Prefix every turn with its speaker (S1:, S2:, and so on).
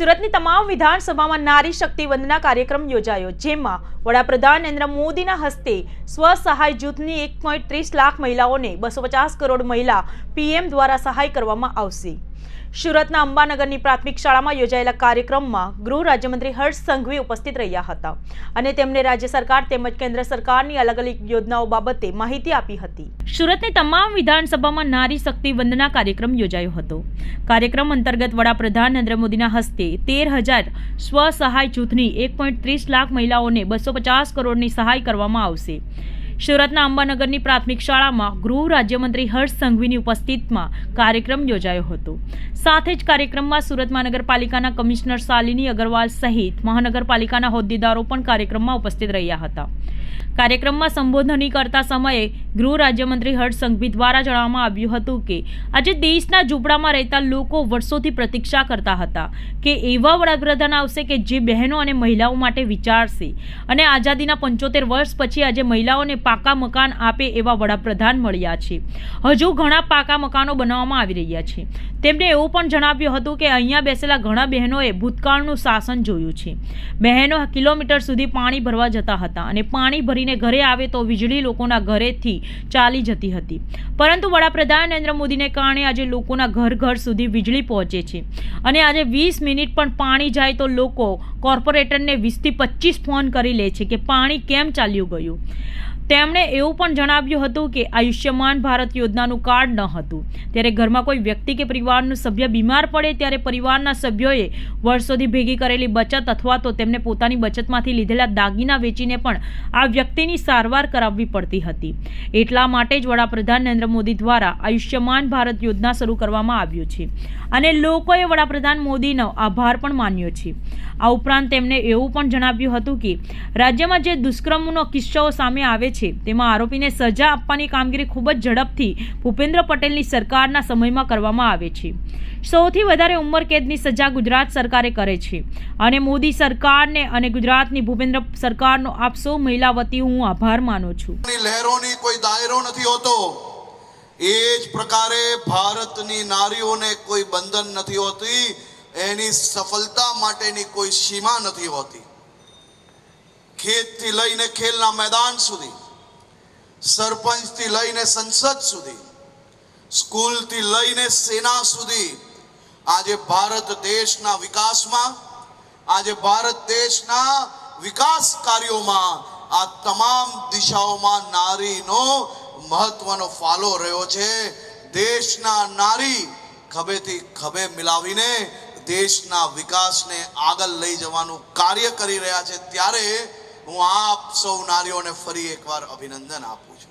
S1: સુરતની તમામ વિધાનસભામાં નારી શક્તિ વંદના કાર્યક્રમ યોજાયો, જેમાં વડાપ્રધાન નરેન્દ્ર મોદીના હસ્તે સ્વસહાય જૂથની એક લાખ મહિલાઓને બસો કરોડ મહિલા પીએમ દ્વારા સહાય કરવામાં આવશે. સુરતના અંબાનગરની પ્રાથમિક શાળામાં યોજાયેલા કાર્યક્રમમાં ગૃહ રાજ્યમંત્રી હર્ષ સંઘવી ઉપસ્થિત રહ્યા હતા અને તેમણે રાજ્ય સરકાર તેમજ કેન્દ્ર સરકારની અલગ અલગ યોજનાઓ બાબતે માહિતી આપી હતી. સુરતની તમામ વિધાનસભામાં નારી શક્તિ વંદના કાર્યક્રમ યોજાયો હતો. કાર્યક્રમ અંતર્ગત વડાપ્રધાન નરેન્દ્ર મોદીના હસ્તે તેર હજાર સ્વસહાય જૂથની એક પોઈન્ટ ત્રીસ લાખ મહિલાઓને બસો પચાસ કરોડની સહાય કરવામાં આવશે. સુરતના અંબાનગરની પ્રાથમિક શાળામાં ગૃહ રાજ્યમંત્રી હર્ષ સંઘવીની ઉપસ્થિતમાં કાર્યક્રમ યોજાયો હતો. સાથે જ કાર્યક્રમમાં સુરત મહાનગરપાલિકાના કમિશનર શાલિની અગરવાલ સહિત મહાનગરપાલિકાના હોદ્દેદારો પણ કાર્યક્રમમાં ઉપસ્થિત રહ્યા હતા. કાર્યક્રમમાં સંબોધની કરતા સમયે ગૃહ રાજ્યમંત્રી હર્ષ સંઘવી દ્વારા જણાવવામાં આવ્યું હતું કે, આજે દેશના ઝૂંપડામાં રહેતા લોકો વર્ષોથી પ્રતીક્ષા કરતા હતા કે એવા વડાપ્રધાન આવશે કે જે બહેનો અને મહિલાઓ માટે વિચારશે. અને આઝાદીના પંચોતેર વર્ષ પછી આજે મહિલાઓને પાકા મકાન આપે એવા વડાપ્રધાન મળ્યા છે. હજુ ઘણા પાકા મકાનો બનાવવામાં આવી રહ્યા છે. તેમણે એવું પણ જણાવ્યું હતું કે અહીંયા બેસેલા ઘણા બહેનોએ ભૂતકાળનું શાસન જોયું છે. બહેનો કિલોમીટર સુધી પાણી ભરવા જતા હતા અને પાણી ભરીને ઘરે આવે તો વીજળી લોકોના ઘરેથી ચાલી જતી હતી. પરંતુ વડાપ્રધાન નરેન્દ્ર મોદીને કારણે આજે લોકોના ઘર ઘર સુધી વીજળી પહોંચે છે. અને આજે વીસ મિનિટ પણ પાણી જાય તો લોકો કોર્પોરેટરને વીસથી પચીસ ફોન કરી લે છે કે પાણી કેમ ચાલ્યું ગયું? તેમણે એવું પણ જણાવ્યું હતું કે આયુષ્યમાન ભારત યોજનાનું કાર્ડ ન હતું. ત્યારે ઘરમાં કોઈ વ્યક્તિ કે પરિવારનું સભ્ય બીમાર પડે ત્યારે પરિવારના સભ્યોએ વર્ષોથી ભેગી કરેલી બચત અથવા તો તેમને પોતાની બચતમાંથી લીધેલા દાગીના વેચીને પણ આ વ્યક્તિની સારવાર કરાવવી પડતી હતી. એટલા માટે જ વડાપ્રધાન નરેન્દ્ર મોદી દ્વારા આયુષ્યમાન ભારત યોજના શરૂ કરવામાં આવ્યું છે અને લોકોએ વડાપ્રધાન મોદીનો આભાર પણ માન્યો છે. આ ઉપરાંત તેમણે એવું પણ જણાવ્યું હતું કે રાજ્યમાં જે દુષ્કર્મનો કિસ્સાઓ સામે આવે છે તેમાં આરોપીને સજા આપવાની કામગીરી ખૂબ જ ઝડપથી ભૂપેન્દ્ર પટેલની સરકારના સમયમાં કરવામાં આવે છે. સૌથી વધારે ઉંમર કેદની સજા ગુજરાત સરકારે કરે છે. અને મોદી સરકારને અને ગુજરાતની ભૂપેન્દ્ર સરકારનો આપ સૌ મહિલા વતી હું આભાર માનું છું.
S2: લહેરોની કોઈ દાયરો નથી હોતો. એ જ પ્રકારે ભારતની નારીઓને કોઈ બંધન નથી હોતી. એની સફળતા માટેની કોઈ સીમા નથી હોતી. ખેતથી લઈને ખેલના મેદાન સુધી સરપંચથી લઈને સંસદ સુધી, સ્કૂલથી લઈને સેના સુધી, આજે ભારત દેશના વિકાસમાં, આજે ભારત દેશના વિકાસ કાર્યોમાં આ તમામ દિશાઓમાં નારીનો મહત્વનો ફાળો રહ્યો છે. દેશના નારી ખભેથી ખભે મિલાવીને દેશના વિકાસને આગળ લઈ જવાનું કાર્ય કરી રહ્યા છે. ત્યારે હું આપ સૌ નારીઓને ફરી એકવાર અભિનંદન આપું છું.